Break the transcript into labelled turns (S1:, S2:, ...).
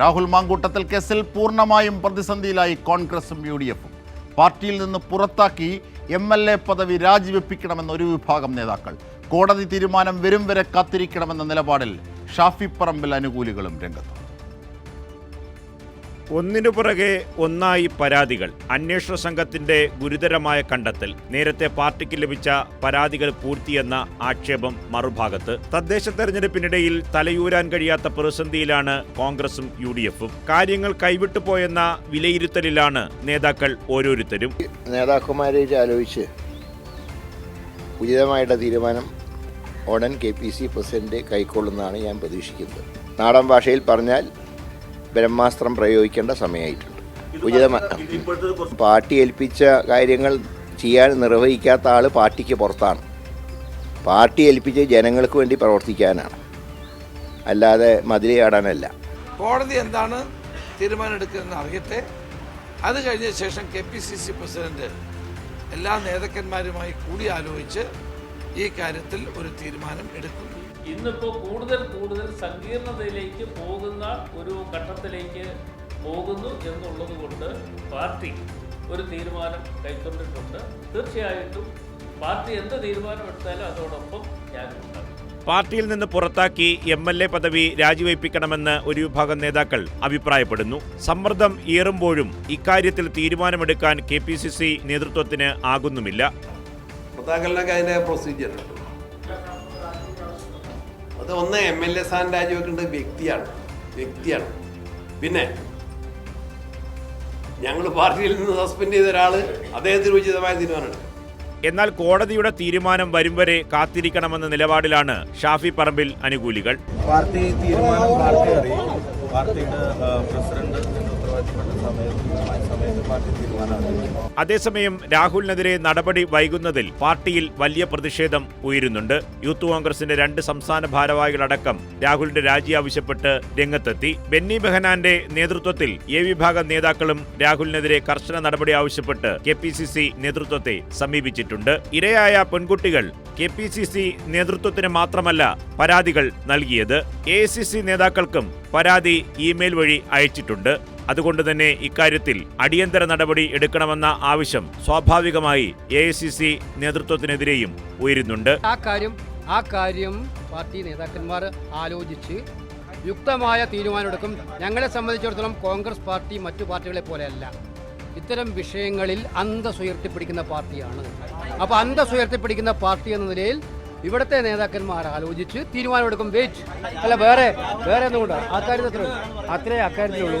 S1: രാഹുൽ മാങ്കൂട്ടത്തിൽ കേസിൽ പൂർണമായും പ്രതിസന്ധിയിലായി കോൺഗ്രസും യു ഡി എഫും പാർട്ടിയിൽ നിന്ന് പുറത്താക്കി എം എൽ എ പദവി രാജിവെപ്പിക്കണമെന്ന ഒരു വിഭാഗം നേതാക്കൾ. കോടതി തീരുമാനം വരും വരെ കാത്തിരിക്കണമെന്ന നിലപാടിൽ ഷാഫി പറമ്പിൽ അനുകൂലികളും രംഗത്ത്
S2: ഒന്നിനു പുറകെ ഒന്നായി പരാതികൾ. അന്വേഷണ സംഘത്തിന്റെ ഗുരുതരമായ കണ്ടെത്തൽ. നേരത്തെ പാർട്ടിക്ക് ലഭിച്ച പരാതികൾ പൂർത്തിയെന്ന ആക്ഷേപം മറുഭാഗത്ത്. തദ്ദേശ തെരഞ്ഞെടുപ്പിനിടയിൽ തലയൂരാൻ കഴിയാത്ത പ്രതിസന്ധിയിലാണ് കോൺഗ്രസും യു ഡി എഫും കാര്യങ്ങൾ കൈവിട്ടു പോയെന്ന വിലയിരുത്തലിലാണ് നേതാക്കൾ ഓരോരുത്തരും.
S3: നേതാക്കന്മാരെ ആലോചിച്ച്. ഉചിതമായിട്ടുള്ള തീരുമാനം ഉടൻ കെ പി സി പ്രസിഡന്റ് കൈക്കൊള്ളുന്നതാണ് ഞാൻ പ്രതീക്ഷിക്കുന്നത്. നാടൻ ഭാഷയിൽ പറഞ്ഞാൽ ബ്രഹ്മാസ്ത്രം പ്രയോഗിക്കേണ്ട സമയമായിട്ടുണ്ട്. ഉചിതമായി പാർട്ടി ഏൽപ്പിച്ച കാര്യങ്ങൾ ചെയ്യാൻ നിർവഹിക്കാത്ത ആൾ പാർട്ടിക്ക് പുറത്താണ്. പാർട്ടി ഏൽപ്പിച്ച് ജനങ്ങൾക്ക് വേണ്ടി പ്രവർത്തിക്കാനാണ്. അല്ലാതെ മതിലയാടാനല്ല.
S4: കോടതി എന്താണ് തീരുമാനം എടുക്കുന്നത് അറിയട്ടെ. അത് കഴിഞ്ഞ ശേഷം K P C C president എല്ലാ നേതാക്കന്മാരുമായി കൂടി ആലോചിച്ച് ഈ കാര്യത്തിൽ ഒരു തീരുമാനം എടുക്കും.
S5: ഇന്നിപ്പോ കൂടുതൽ കൂടുതൽ സങ്കീർണതയിലേക്ക് പോകുന്ന ഒരു ഘട്ടത്തിലേക്ക് പോകുന്നു എന്നുള്ളത് കൊണ്ട് പാർട്ടി ഒരു തീരുമാനം കൈക്കൊണ്ടിട്ടുണ്ട്. തീർച്ചയായിട്ടും പാർട്ടി എന്ത് തീരുമാനം എടുത്താലും അതോടൊപ്പം ഞാനുണ്ടാകും
S2: പാർട്ടിയിൽ നിന്ന് പുറത്താക്കി എം എൽ എ പദവി രാജിവയ്പ്പിക്കണമെന്ന് ഒരു വിഭാഗം നേതാക്കൾ അഭിപ്രായപ്പെടുന്നു. സമ്മർദ്ദം ഏറുമ്പോഴും ഇക്കാര്യത്തിൽ തീരുമാനമെടുക്കാൻ കെ പി സി സി നേതൃത്വത്തിന് ആകുന്നുമില്ല.
S6: പുറത്താക്കലിനൊക്കെ അതിന്റെ പ്രൊസീജിയർ ഉണ്ട് അത് ഒന്ന് എം എൽ എ സ്ഥാനം രാജിവെക്കേണ്ടത് വ്യക്തിയാണ്. വ്യക്തിയാണ്. പിന്നെ ഞങ്ങൾ പാർട്ടിയിൽ നിന്ന് സസ്പെൻഡ് ചെയ്ത ഒരാൾ അദ്ദേഹത്തിന് ഉചിതമായ തീരുമാനമാണ്
S2: എന്നാൽ കോടതിയുടെ തീരുമാനം വരും വരെ കാത്തിരിക്കണമെന്ന നിലപാടിലാണ് ഷാഫി പറമ്പിൽ അനുകൂലികൾ.
S7: പാർട്ടി തീരുമാനം പാർട്ടി അറിയിക്കും പാർട്ടിയുടെ പ്രസിഡന്റ്
S2: അതേസമയം രാഹുലിനെതിരെ നടപടി വൈകുന്നതിൽ പാർട്ടിയിൽ വലിയ പ്രതിഷേധം ഉയരുന്നുണ്ട്. യൂത്ത് കോൺഗ്രസിന്റെ രണ്ട് സംസ്ഥാന ഭാരവാഹികളടക്കം രാഹുലിന്റെ രാജി ആവശ്യപ്പെട്ട് രംഗത്തെത്തി. ബെന്നി ബെഹനാന്റെ നേതൃത്വത്തിൽ എ വിഭാഗം നേതാക്കളും രാഹുലിനെതിരെ കർശന നടപടി ആവശ്യപ്പെട്ട് കെ നേതൃത്വത്തെ സമീപിച്ചിട്ടുണ്ട്. ഇരയായ പെൺകുട്ടികൾ കെ പി സി സി നേതൃത്വത്തിന് മാത്രമല്ല പരാതികൾ നൽകിയത്. എ സി സി നേതാക്കൾക്കും പരാതി ഇമെയിൽ വഴി അയച്ചിട്ടുണ്ട്. അതുകൊണ്ട് തന്നെ ഇക്കാര്യത്തിൽ അടിയന്തര നടപടി എടുക്കണമെന്ന ആവശ്യം സ്വാഭാവികമായി എ നേതൃത്വത്തിനെതിരെയും ഉയരുന്നുണ്ട്.
S8: ആ കാര്യം ആ കാര്യം പാർട്ടി നേതാക്കന്മാർ ആലോചിച്ച് യുക്തമായ തീരുമാനമെടുക്കും. ഞങ്ങളെ സംബന്ധിച്ചിടത്തോളം കോൺഗ്രസ് പാർട്ടി മറ്റു പാർട്ടികളെ പോലെയല്ല. ഇത്തരം വിഷയങ്ങളിൽ അന്തസ് ഉയർത്തിപ്പിടിക്കുന്ന പാർട്ടിയാണ്. അപ്പോൾ അന്തസ് ഉയർത്തിപ്പിടിക്കുന്ന പാർട്ടി എന്ന നിലയിൽ ഇവിടുത്തെ നേതാക്കന്മാർ ആലോചിച്ച് തീരുമാനമെടുക്കും. വെയിറ്റ്. അല്ല വേറെ വേറെ ഒന്നും ആ അക്കാര്യത്തിൽ അത്രേ അക്കാര്യത്തിലുള്ളൂ